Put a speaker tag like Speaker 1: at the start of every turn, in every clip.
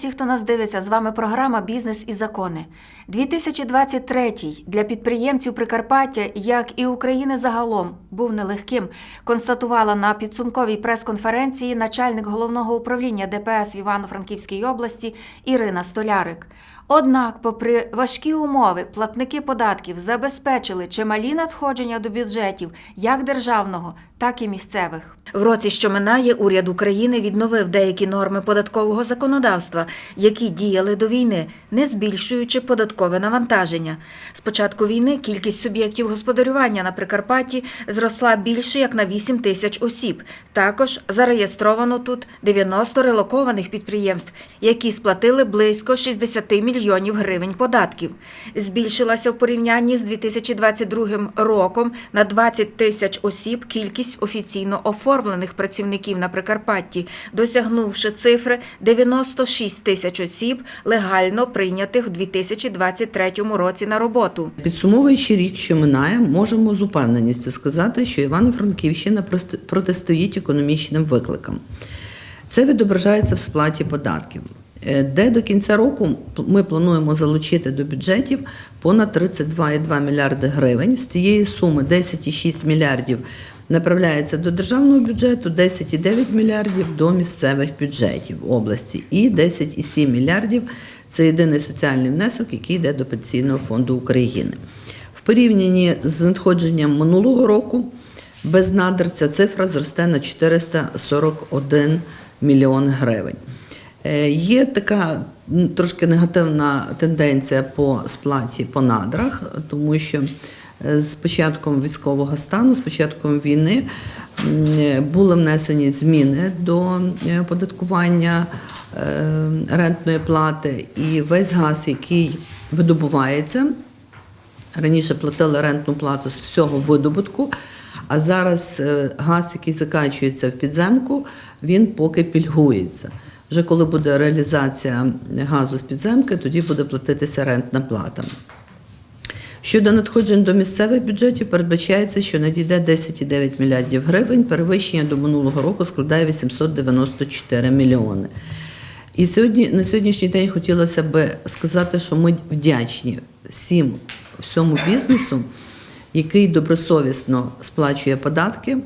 Speaker 1: Всіх, хто нас дивиться. З вами програма Бізнес і закони. 2023 для підприємців Прикарпаття, як і України загалом, був нелегким. Констатувала на підсумковій прес-конференції начальник головного управління ДПС в Івано-Франківській області Ірина Столярик. Однак, попри важкі умови, платники податків забезпечили чималі надходження до бюджетів як державного, так і місцевих. В році, що минає, уряд України відновив деякі норми податкового законодавства, які діяли до війни, не збільшуючи податкове навантаження. З початку війни кількість суб'єктів господарювання на Прикарпатті зросла більше як на 8 тисяч осіб. Також зареєстровано тут 90 релокованих підприємств, які сплатили близько 60 мільйонів гривень податків. Збільшилася в порівнянні з 2022 роком на 20 тисяч осіб кількість офіційно оформлених працівників на Прикарпатті, досягнувши цифри 96 тисяч осіб, легально прийнятих в 2023 році на роботу.
Speaker 2: Підсумовуючи рік, що минає, можемо з упевненістю сказати, що Івано-Франківщина протистоїть економічним викликам. Це відображається в сплаті податків, е, де до кінця року ми плануємо залучити до бюджетів понад 32,2 мільярди гривень. З цієї суми 10,6 мільярдів направляється до державного бюджету, 10,9 мільярдів до місцевих бюджетів області і 10,7 мільярдів це єдиний соціальний внесок, який йде до Пенсійного фонду України. В порівнянні з надходженням минулого року без надр ця цифра зросте на 441 мільйон гривень. Е, Є така трошки негативна тенденція по сплаті по надрах, тому що з початком військового стану, з початком війни були внесені зміни до е, оподаткування е, рентної плати, і весь газ, який видобувається, Раніше платили рентну плату з всього видобутку, а зараз е, газ, який закачується в підземку, він поки пільгується. Вже коли буде реалізація газу з підземки, тоді буде платитися рентна плата. Щодо надходжень до місцевих бюджетів, передбачається, що надійде 10,9 мільярдів гривень, перевищення до минулого року складає 894 мільйони. І сьогодні, на сьогоднішній день хотілося би сказати, що ми вдячні всім, всьому бізнесу, який добросовісно сплачує податки,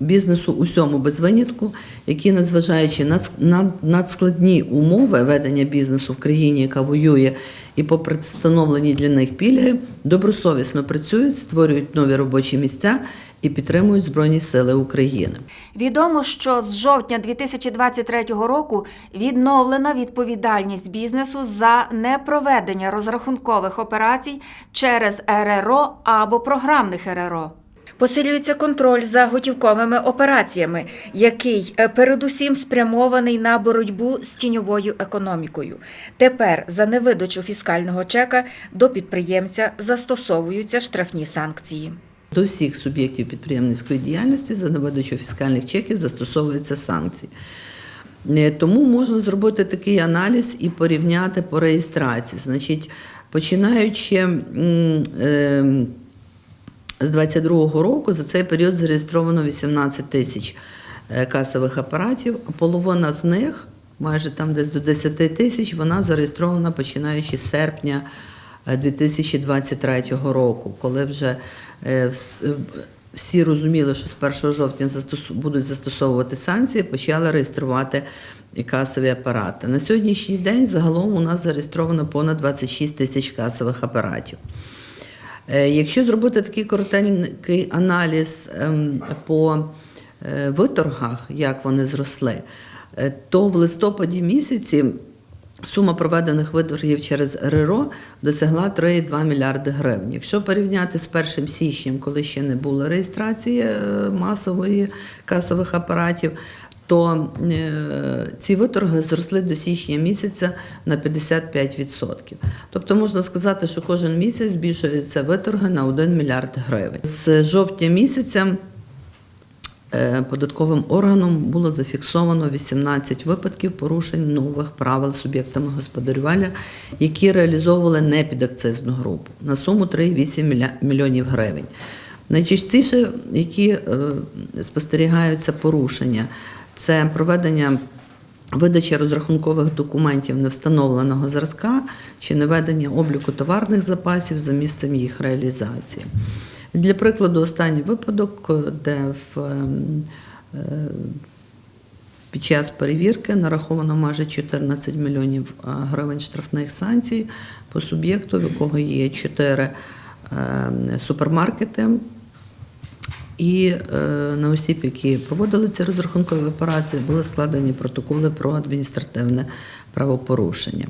Speaker 2: бізнесу усьому без винятку, які, незважаючи на ск- надскладні умови ведення бізнесу в країні, яка воює, і попри встановлені для них пільги, добросовісно працюють, створюють нові робочі місця і підтримують Збройні Сили України.
Speaker 1: Відомо, що з жовтня 2023 року відновлена відповідальність бізнесу за непроведення розрахункових операцій через РРО або програмних РРО. Посилюється контроль за готівковими операціями, який е, передусім спрямований на боротьбу з тіньовою економікою. Тепер за невидачу фіскального чека до підприємця застосовуються штрафні санкції.
Speaker 2: До всіх суб'єктів підприємницької діяльності за невидачу фіскальних чеків застосовуються санкції. Е, Тому можна зробити такий аналіз і порівняти по реєстрації. Значить, починаючи м, е, з 22-го року, за цей період зареєстровано 18 тисяч е, касових апаратів, а половина з них, майже там десь до 10 тисяч, вона зареєстрована починаючи з серпня е, 2023 року, коли вже е, е, всі розуміли, що з 1 жовтня будуть застосовувати санкції, почали реєструвати касові апарати. На сьогоднішній день загалом у нас зареєстровано понад 26 тисяч касових апаратів. Е, Якщо зробити такий коротенький аналіз ем, по е, виторгах, як вони зросли, е, то в листопаді місяці сума проведених виторгів через РРО досягла 3,2 мільярди гривень. Якщо порівняти з 1 січнем, коли ще не було реєстрації масової касових апаратів, то е, ці виторги зросли до січня місяця на 55%. Тобто можна сказати, що кожен місяць збільшуються виторги на 1 мільярд гривень. З жовтня місяця е, податковим органом було зафіксовано 18 випадків порушень нових правил суб'єктами господарювання, які реалізовували непідакцизну групу на суму 3,8 міля- мільйонів гривень. Найчастіше, які е, спостерігаються порушення, це проведення видача розрахункових документів невстановленого зразка чи наведення обліку товарних запасів за місцем їх реалізації. Для прикладу, останній випадок, де в ем, е, під час перевірки нараховано майже 14 мільйонів е, гривень штрафних санкцій по суб'єкту, в якого є 4 супермаркети. І е, на осіб, які проводили ці розрахункові операції, були складені протоколи про адміністративне правопорушення.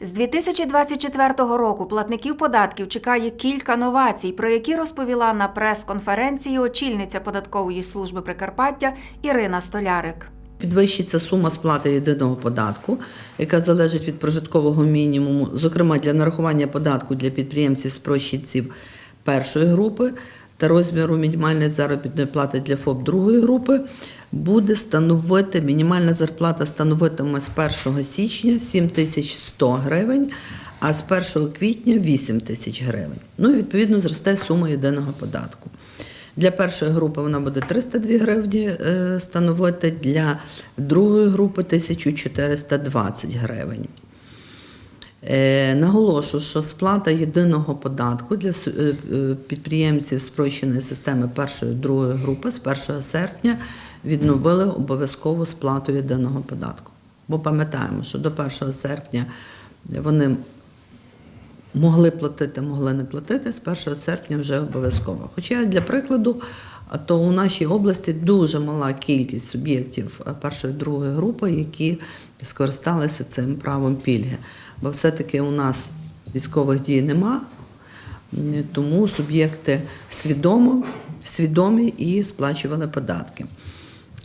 Speaker 1: З 2024 року платників податків чекає кілька новацій, про які розповіла на прес-конференції очільниця податкової служби Прикарпаття Ірина Столярик.
Speaker 2: Підвищиться сума сплати єдиного податку, яка залежить від прожиткового мінімуму, зокрема для нарахування податку для підприємців спрощенців першої групи та розміру мінімальної заробітної плати для ФОП другої групи, буде становити мінімальна зарплата становитиме з 1 січня 7100 гривень, а з 1 квітня 8 тисяч гривень. Ну і відповідно зросте сума єдиного податку. Для першої групи вона буде 302 гривні е, становити, для другої групи 1420 гривень. Е, Наголошу, що сплата єдиного податку для е, підприємців спрощеної системи першої другої групи з 1 серпня відновили обов'язкову сплату єдиного податку. Бо пам'ятаємо, що до 1 серпня вони могли платити, могли не платити, з 1 серпня вже обов'язково. Хоча для прикладу, то у нашій області дуже мала кількість суб'єктів е, першої другої групи, які скористалися цим правом пільги. Бо все-таки у нас військових дій нема, тому суб'єкти свідомо, свідомі і сплачували податки.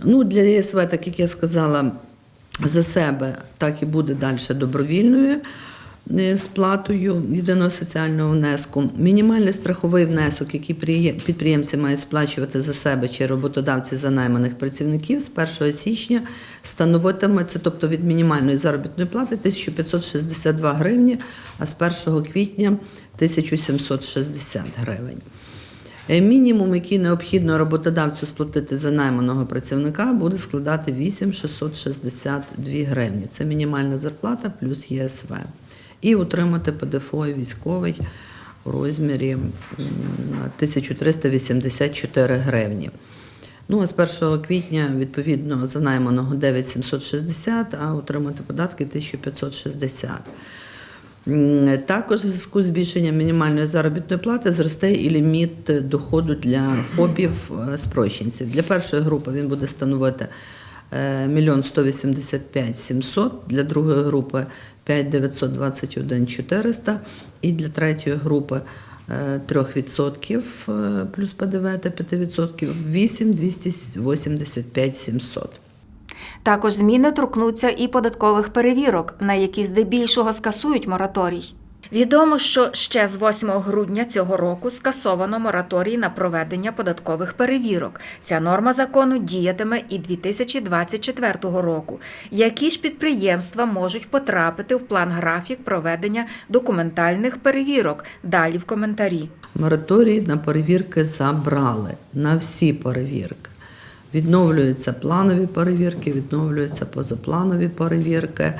Speaker 2: Ну, для ЄСВ, так як я сказала, за себе так і буде далі добровільною сплатою єдиного соціального внеску. Мінімальний страховий внесок, який підприємці мають сплачувати за себе чи роботодавці за найманих працівників з 1 січня становитиметься, тобто від мінімальної заробітної плати 1562 гривні, а з 1 квітня 1760 гривень. Е, Мінімум, який необхідно роботодавцю сплатити за найманого працівника, буде складати 8662 гривні. Це мінімальна зарплата плюс ЄСВ. І отримати ПДФО військовий у розмірі 1384 гривні. Ну, а з 1 квітня, відповідно, за найманого 9760, а отримати податки 1560. Також в зв'язку з збільшенням мінімальної заробітної плати зросте і ліміт доходу для ФОПів е, спрощенців. Для першої групи він буде становити е, 1 185 700, для другої групи 5 921 400 і для третьої групи е, 3% е, плюс ПДВ та 5% 8 285 700.
Speaker 1: Також зміни торкнуться і податкових перевірок, на які здебільшого скасують мораторій. Відомо, що ще з 8 грудня цього року скасовано мораторій на проведення податкових перевірок. Ця норма закону діятиме і 2024 року. Які ж підприємства можуть потрапити в план графік проведення документальних перевірок? Далі в коментарі.
Speaker 2: Мораторій на перевірки забрали на всі перевірки. Відновлюються планові перевірки, відновлюються позапланові перевірки.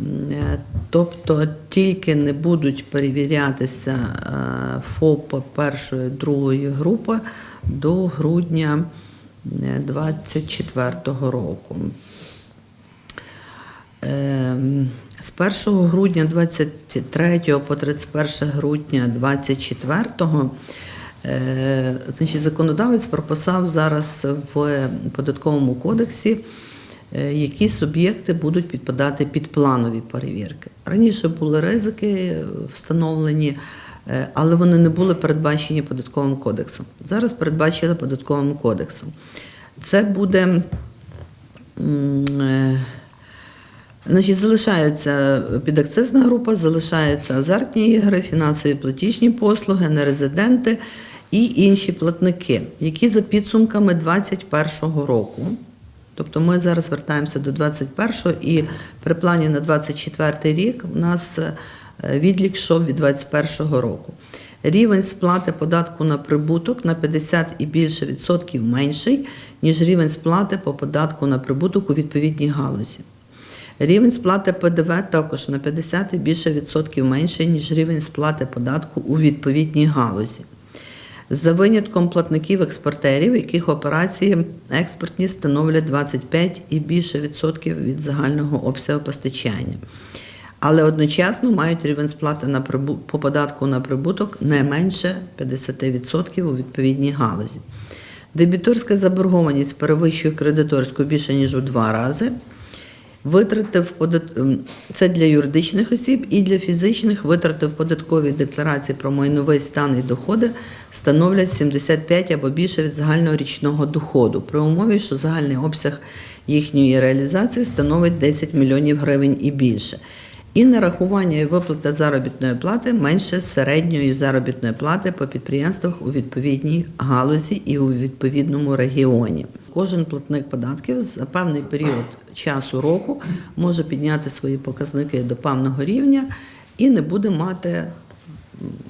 Speaker 2: Е, Тобто тільки не будуть перевірятися е, ФОП першої, другої групи до грудня 2024 року. Ем, З 1 грудня 23 по 31 грудня 24 е, значить, законодавець прописав зараз в податковому кодексі, е, які суб'єкти будуть підпадати під планові перевірки. Раніше були ризики е, встановлені, е, але вони не були передбачені податковим кодексом. Зараз передбачили податковим кодексом. Це буде. е, Значить, залишається підакцизна група, залишаються азартні ігри, фінансові платіжні послуги, нерезиденти і інші платники, які за підсумками 2021 року, тобто ми зараз вертаємося до 2021 і при плані на 2024 рік у нас е, відлік йшов від 2021 року. Рівень сплати податку на прибуток на 50 і більше відсотків менший, ніж рівень сплати по податку на прибуток у відповідній галузі. Рівень сплати ПДВ також на 50 і більше відсотків менший, ніж рівень сплати податку у відповідній галузі. За винятком платників експортерів, яких операції експортні становлять 25 і більше відсотків від загального обсягу постачання. Але одночасно мають рівень сплати на прибу- по податку на прибуток не менше 50% у відповідній галузі. Дебіторська заборгованість перевищує кредиторську більше ніж у два рази. Витрати в подат... ем, це для юридичних осіб і для фізичних витрати в податковій декларації про майновий стан і доходи становлять 75 або більше від загального річного доходу, при умові, що загальний обсяг їхньої реалізації становить 10 мільйонів гривень і більше. І нарахування і виплата заробітної плати менше середньої заробітної плати по підприємствах у відповідній галузі і у відповідному регіоні. Кожен платник податків за певний період часу року може підняти свої показники до певного рівня і не буде мати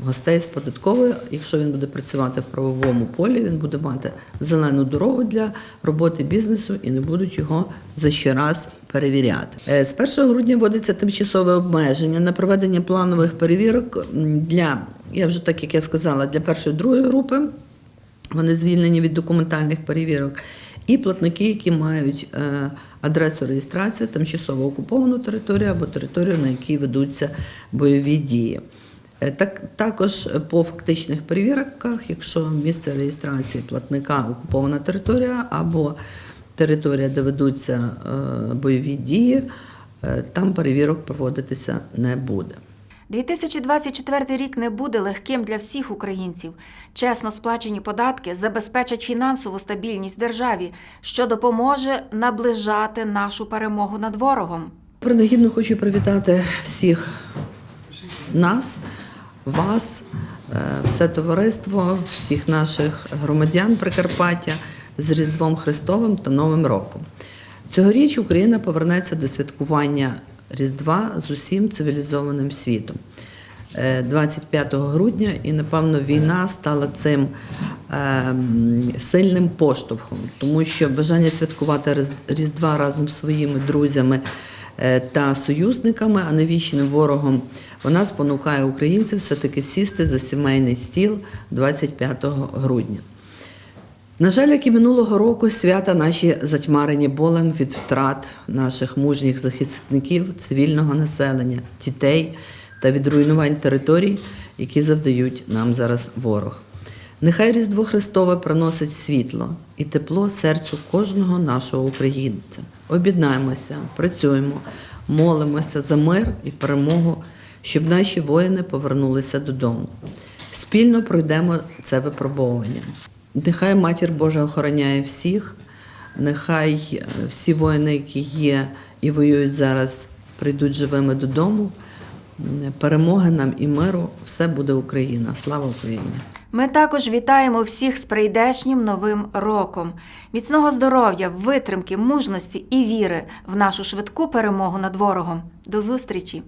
Speaker 2: гостей з податкової. Якщо він буде працювати в правовому полі, він буде мати зелену дорогу для роботи бізнесу і не будуть його за щораз перевіряти. Е, З 1 грудня вводиться тимчасове обмеження на проведення планових перевірок для, я вже так як я сказала, для першої другої групи. Вони звільнені від документальних перевірок. І платники, які мають е, адресу реєстрації, тимчасово окуповану територію або територію, на якій ведуться бойові дії. Е, Так, також по фактичних перевірках, якщо місце реєстрації платника окупована територія або територія, де ведуться е, бойові дії, е, там перевірок проводитися не буде.
Speaker 1: 2024 рік не буде легким для всіх українців. Чесно сплачені податки забезпечать фінансову стабільність державі, що допоможе наближати нашу перемогу над ворогом.
Speaker 2: Принагідно хочу привітати всіх нас, вас, е, все товариство, всіх наших громадян Прикарпаття з Різдвом Христовим та Новим роком. Цьогоріч Україна повернеться до святкування Різдва з усім цивілізованим світом. Е, 25 грудня, і напевно війна стала цим ем, сильним поштовхом, тому що бажання святкувати Різдва разом з своїми друзями е, та союзниками, а не вічним ворогом, вона спонукає українців все-таки сісти за сімейний стіл 25 грудня. На жаль, як і минулого року, свята наші затьмарені болем від втрат наших мужніх захисників, цивільного населення, дітей та від руйнувань територій, які завдають нам зараз ворог. Нехай Різдво Христове приносить світло і тепло серцю кожного нашого українця. Об'єднаємося, працюємо, молимося за мир і перемогу, щоб наші воїни повернулися додому. Спільно пройдемо це випробовування. Нехай Матір Божа охороняє всіх, нехай е, всі воїни, які є і воюють зараз, прийдуть живими додому. Перемоги нам і миру, все буде Україна. Слава Україні!
Speaker 1: Ми також вітаємо всіх з прийдешнім новим роком. Міцного здоров'я, витримки, мужності і віри в нашу швидку перемогу над ворогом. До зустрічі!